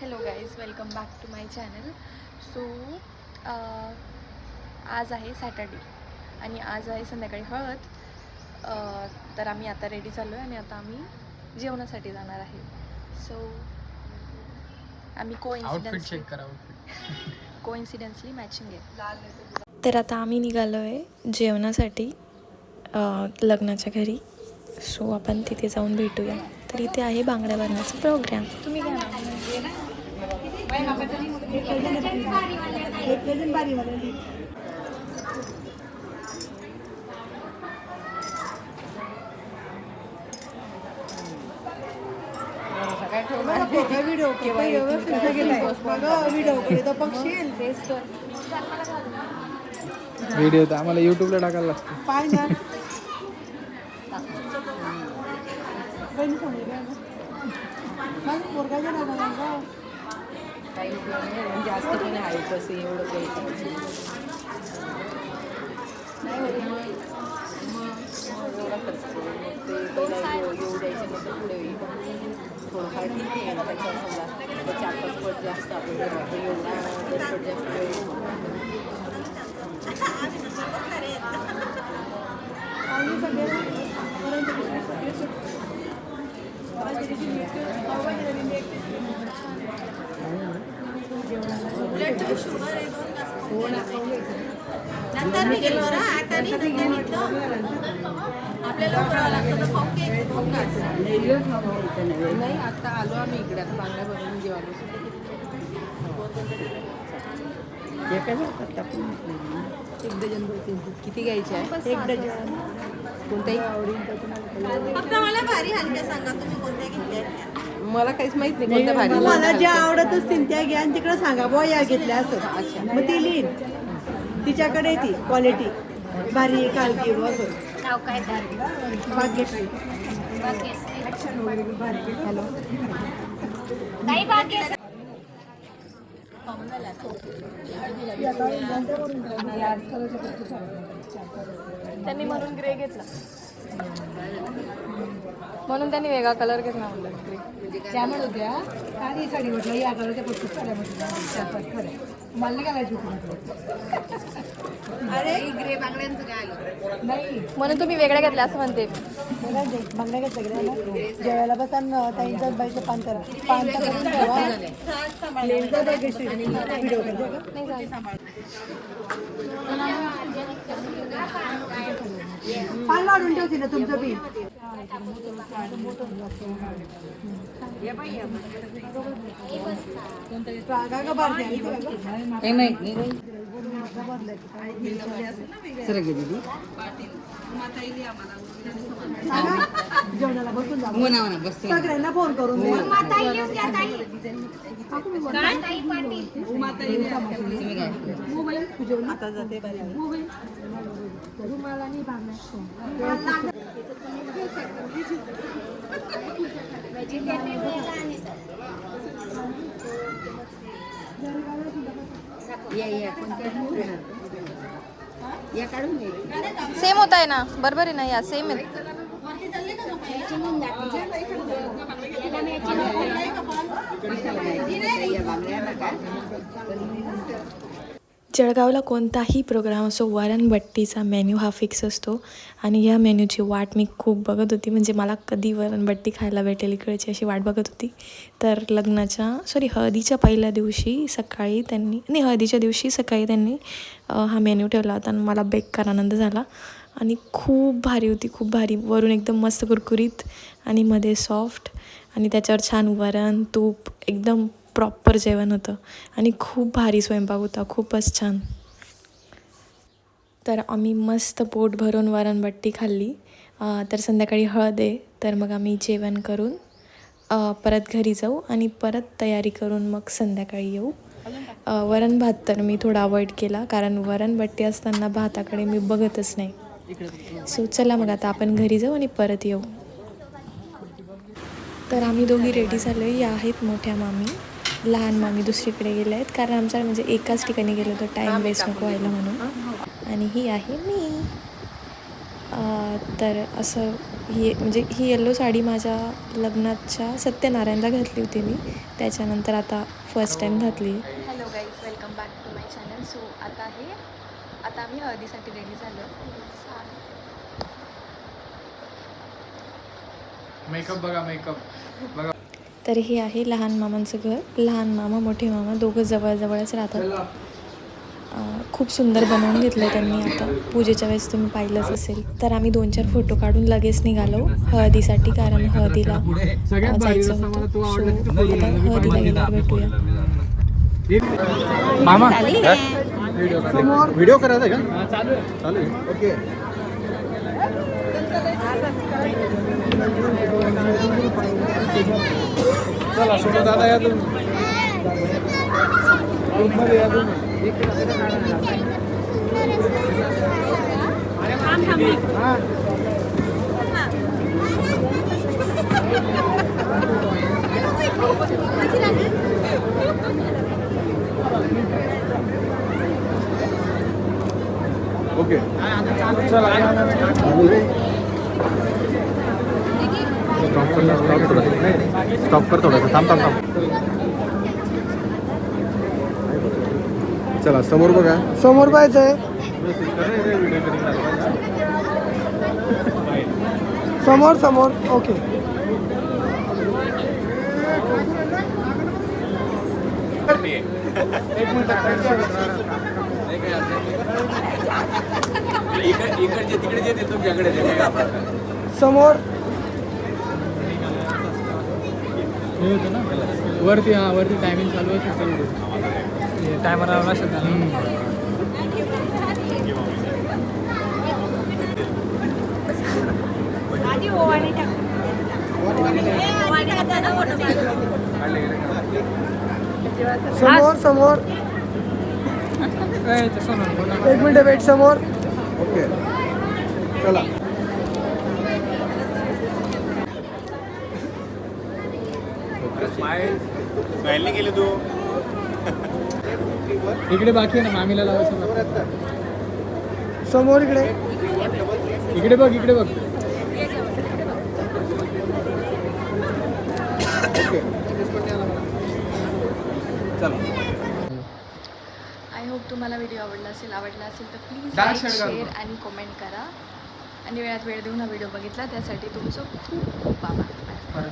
Hello guys welcome back to my channel so आज आहे Saturday आणि आज आहे संध्याकाळी हळद. तर आम्ही आता रेडी चाललो आहे आणि आता आम्ही जेवणासाठी जाणार आहे. सो आम्ही को करा आउटफिट कोइन्सिडेन्सली मॅचिंग आहे. तर आता आम्ही निघालो आहे जेवणासाठी लग्नाच्या घरी. सो आपण तिथे जाऊन भेटूया. तर इथे आहे बांगड्या भरण्याचा प्रोग्राम तुम्ही व्हिडिओ व्हिडिओ तर आम्हाला युट्यूबला टाकायला लागतो. पाय ना बहिणी सांगितलं ना. माझ्या पोरगाच्या नावाला. काही नाही म्हणजे जास्त पण आहे कसं एवढं काही नाही. मग एवढा खर्च करून मग ते पहिला येऊ द्यायचं नंतर पुढे येईल. थोडंफार ठीक आहे. ना त्याच्यावर समजा तर चार पाच पट जास्त आपण एवढा दस पट जास्त वेळ सगळे सगळे नाही आता आलो आम्ही इकडे आता बांगड्या भरून जेवायला एक डझन भरतील. किती घ्यायचे आहे एक डझन कोणताही फक्त मला भारी हलक्या सांगा तुम्ही कोणत्या घेतल्या मला काहीच माहीत नाही कोणत्या भारी मला ज्या आवडत असतील त्या घ्या आणि तिकडे सांगा बुवा या घेतल्या असं. अच्छा. मग ती लिहिन. तिच्याकडे ती क्वालिटी भारी आहे कालकी असं. भाग्यश्री. हॅलो. त्यांनी म्हणून ग्रे घेतला. म्हणून त्यांनी वेगळा कलर घेतला म्हणलं. ग्रे त्या म्हणत होत्या आणि साडी म्हटलं या कलरच्या पस्तीस साड्या म्हटलं. चार पाच खरं मला नाही घालायची होती अरे ग्रे बांगड्यांचं काय आलं? नाही. म्हणून तुम्ही वेगळ्या घेतल्या असं म्हणते बांगड्या घेतल्या गेल्या ना. जेवायला बसा ताईंच्याच बाईचं पान करा. पान करून ठेवा. व्हिडिओ करते का पान वाढून ठेवते ना तुमचं बी काय का नाही. सर गे जेवणाला बसून जा म्हणा म्हणा बस सगळ्यांना फोन करून दे आता जाते सेम होता है ना. बरबर आहे ना? या सेम आहे नका जळगावला कोणताही प्रोग्राम असो वरणबट्टीचा मेन्यू हा फिक्स असतो. आणि ह्या मेन्यूची वाट मी खूप बघत होती. म्हणजे मला कधी वरणबट्टी खायला भेटेल इकडची अशी वाट बघत होती. तर लग्नाच्या सॉरी हळदीच्या पहिल्या दिवशी सकाळी त्यांनी नाही हळदीच्या दिवशी सकाळी त्यांनी हा मेन्यू ठेवला होता आणि मला बेकार आनंद झाला. आणि खूप भारी होती खूप भारी. वरून एकदम मस्त कुरकुरीत आणि मध्ये सॉफ्ट आणि त्याच्यावर छान वरण तूप एकदम प्रॉपर जेवण होतं. आणि खूप भारी स्वयंपाक होता. खूपच छान. तर आम्ही मस्त पोट भरून वरणबट्टी खाल्ली. तर संध्याकाळी हळद आहे. तर मग आम्ही जेवण करून परत घरी जाऊ आणि परत तयारी करून मग संध्याकाळी येऊ. वरण भात तर मी थोडा अवॉइड केला. कारण वरणबट्टी असताना भाताकडे मी बघतच नाही. सो चला मग आता आपण घरी जाऊ आणि परत येऊ. तर आम्ही दोघी रेडी झालो आहे या आहेत मोठ्या मामी. लहान मामी दुसरीकडे गेल्या आहेत. कारण आमच्या म्हणजे एकाच ठिकाणी गेलो तर टाईम वेस्ट नको व्हायला म्हणून. आणि ही आहे मी. अं, तर असं ही म्हणजे ही येल्लो साडी माझ्या लग्नाच्या सत्यनारायणला घातली होती मी. त्याच्यानंतर आता फर्स्ट टाईम घातली. Hello guys welcome back to my channel so आता आहे आता आम्ही हळदीसाठी रेडी झालो. मेकअप बघा मेकअप बघा. तर हे आहे लहान मामांचं घर. लहान मामा मोठे मामा दोघं जवळजवळच राहतात. खूप सुंदर बनवून घेतलं आहे त्यांनी आता. पूजेच्या वेळेस तुम्ही पाहिलंच असेल. तर आम्ही दोन चार फोटो काढून लगेच निघालो हळदीसाठी कारण हळदीला जायचं होतं. हळदीला गेल्यावर भेटूया. मामा? व्हिडिओ करायचा का? चालू आहे चालू आहे. ओके. चला सोबत दादा या तुम्ही ग्रुपमध्ये या तुम्ही हा. ओके चला स्टॉप कर स्टॉप कर थोडंसं. थांब थांब थांब. चला समोर बघा. समोर पाहायचं आहे. समोर समोर. ओके. समोर. हे होतं ना? वरती हा वरती टायमिंग चालू असेल टायमर लावला असेल समोर समोर. एक मिनिट वेट समोर. ओके चला. इकडे बाकी आहे ना मामीला लावायचं समोर इकडे. इकडे बघ इकडे बघ. आय होप तुम्हाला व्हिडिओ आवडला असेल आवडला असेल तर प्लीज लाईक शेअर आणि कमेंट करा. आणि वेळात वेळ देऊन हा व्हिडिओ बघितला त्यासाठी तुमचं खूप खूप आभार.